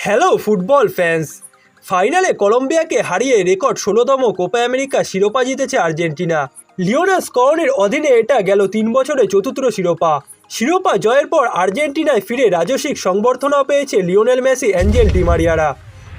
Hello football fans ফাইনালে কলম্বিয়াকে হারিয়ে রেকর্ড ষোলোতম কোপা আমেরিকা শিরোপা জিতেছে আর্জেন্টিনা। লিওনাস স্করনের অধীনে এটা গেল তিন বছরে চতুর্থ শিরোপা। শিরোপা জয়ের পর আর্জেন্টিনায় ফিরে রাজস্বিক সংবর্ধনাও পেয়েছে লিওনেল মেসি অ্যাঞ্জেল ডিমারিয়ারা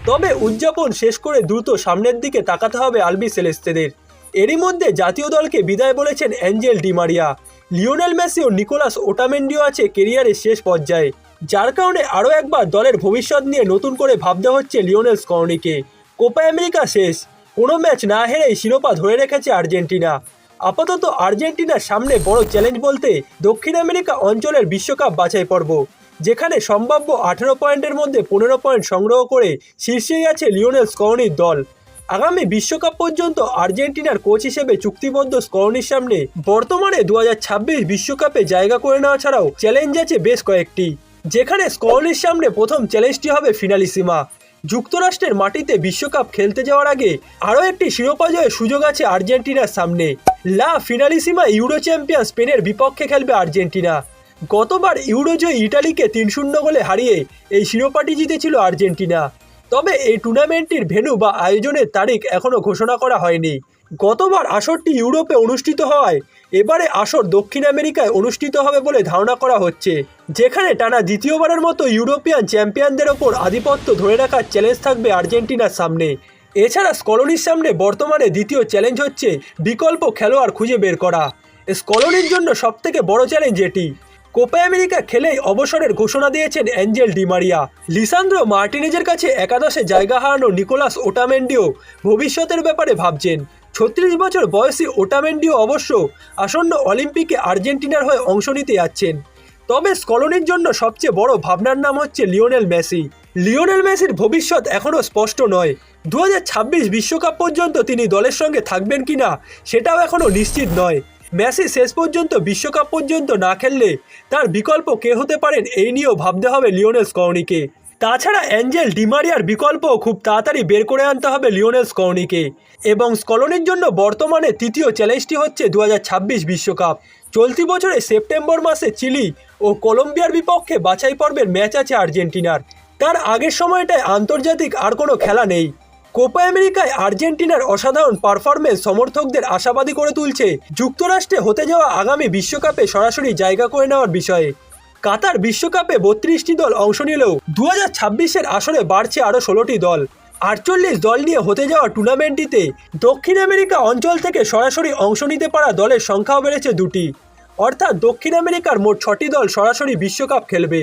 তবে উদযাপন শেষ করে দ্রুত সামনের দিকে তাকাতে হবে আলবি সেলেস্তেদের এরই মধ্যে জাতীয় দলকে বিদায় বলেছেন Angel Di Maria Lionel Messi ও নিকোলাস ওটামেন্ডিও আছে কেরিয়ারের শেষ পর্যায়ে। যার কারণে আরও একবার দলের ভবিষ্যৎ নিয়ে নতুন করে ভাবতে হচ্ছে লিওনেল স্কর্নিকে। কোপা আমেরিকা শেষ, কোনো ম্যাচ না হেরেই শিরোপা ধরে রেখেছে আর্জেন্টিনা। আপাতত আর্জেন্টিনার সামনে বড় চ্যালেঞ্জ বলতে দক্ষিণ আমেরিকা অঞ্চলের বিশ্বকাপ বাছাই পর্ব, যেখানে সম্ভাব্য আঠেরো পয়েন্টের মধ্যে পনেরো পয়েন্ট সংগ্রহ করে শীর্ষে আছে লিওনেল স্কর্নির দল। আগামী বিশ্বকাপ পর্যন্ত আর্জেন্টিনার কোচ হিসেবে চুক্তিবদ্ধ স্করনির সামনে বর্তমানে দু বিশ্বকাপে জায়গা করে নেওয়া ছাড়াও চ্যালেঞ্জ আছে বেশ কয়েকটি। যেখানে স্করনির সামনে প্রথম চ্যালেঞ্জটি হবে ফিনালিসিমা। যুক্তরাষ্ট্রের মাটিতে বিশ্বকাপ খেলতে যাওয়ার আগে আরও একটি শিরোপা জয়ের সুযোগ আছে আর্জেন্টিনার সামনে। লা ফিনালিসিমা ইউরো চ্যাম্পিয়ন স্পেনের বিপক্ষে খেলবে আর্জেন্টিনা। গতবার ইউরো জয় ইটালিকে তিন শূন্য গোলে হারিয়ে এই শিরোপাটি জিতেছিল আর্জেন্টিনা। তবে এই টুর্নামেন্টটির ভেন্যু বা আয়োজনের তারিখ এখনও ঘোষণা করা হয়নি। গতবার আসরটি ইউরোপে অনুষ্ঠিত হওয়ায় এবারে আসর দক্ষিণ আমেরিকায় অনুষ্ঠিত হবে বলে ধারণা করা হচ্ছে। যেখানে টানা দ্বিতীয়বারের মতো ইউরোপিয়ান চ্যাম্পিয়নদের ওপর আধিপত্য ধরে রাখার চ্যালেঞ্জ থাকবে আর্জেন্টিনার সামনে। এছাড়া স্কলনির সামনে বর্তমানে দ্বিতীয় চ্যালেঞ্জ হচ্ছে বিকল্প খেলোয়াড় খুঁজে বের করা। স্কলনির জন্য সবথেকে বড় চ্যালেঞ্জ এটি। কোপা আমেরিকা খেলেই অবসরের ঘোষণা দিয়েছেন অ্যাঞ্জেল ডিমারিয়া লিসান্দ্রো মার্টিনেজের কাছে একাদশে জায়গা হারানো নিকোলাস ওটামেন্ডিও ভবিষ্যতের ব্যাপারে ভাবছেন। ছত্রিশ বছর বয়সী ওটামেন্ডিও অবশ্য আসন্ন অলিম্পিকে আর্জেন্টিনার হয়ে অংশ নিতে যাচ্ছেন। তবে স্কলনির জন্য সবচেয়ে বড় ভাবনার নাম হচ্ছে লিওনেল মেসি। লিওনেল মেসির ভবিষ্যৎ এখনও স্পষ্ট নয়। দু বিশ্বকাপ পর্যন্ত তিনি দলের সঙ্গে থাকবেন কিনা সেটাও এখনও নিশ্চিত নয়। মেসি শেষ পর্যন্ত বিশ্বকাপ পর্যন্ত না খেললে তার বিকল্প কে হতে পারেন এই নিয়েও ভাবতে হবে লিওনেল স্কর্নিকে তাছাড়া অ্যাঞ্জেল, ডিমারিয়ার বিকল্প খুব তাড়াতাড়ি বের করে আনতে হবে লিওনেল স্কর্নিকে। এবং স্কলনির জন্য বর্তমানে তৃতীয় চ্যালেঞ্জটি হচ্ছে দু বিশ্বকাপ। চলতি বছরে সেপ্টেম্বর মাসে চিলি ও কলম্বিয়ার বিপক্ষে বাছাই পর্বের ম্যাচ আছে আর্জেন্টিনার। তার আগের সময়টায় আন্তর্জাতিক আর কোনো খেলা নেই। কোপা আমেরিকায় আর্জেন্টিনার অসাধারণ পারফরমেন্স সমর্থকদের আশাবাদী করে তুলছে যুক্তরাষ্ট্রে হতে যাওয়া আগামী বিশ্বকাপে সরাসরি জায়গা করে নেওয়ার বিষয়ে। কাতার বিশ্বকাপে বত্রিশটি দল অংশ নিলেও দু হাজার আসরে বাড়ছে আরও ষোলোটি দল। আটচল্লিশ দল নিয়ে হতে যাওয়া টুর্নামেন্টটিতে দক্ষিণ আমেরিকা অঞ্চল থেকে সরাসরি অংশ নিতে পারা দলের সংখ্যাও বেড়েছে দুটি। অর্থাৎ দক্ষিণ আমেরিকার মোট ছটি দল সরাসরি বিশ্বকাপ খেলবে।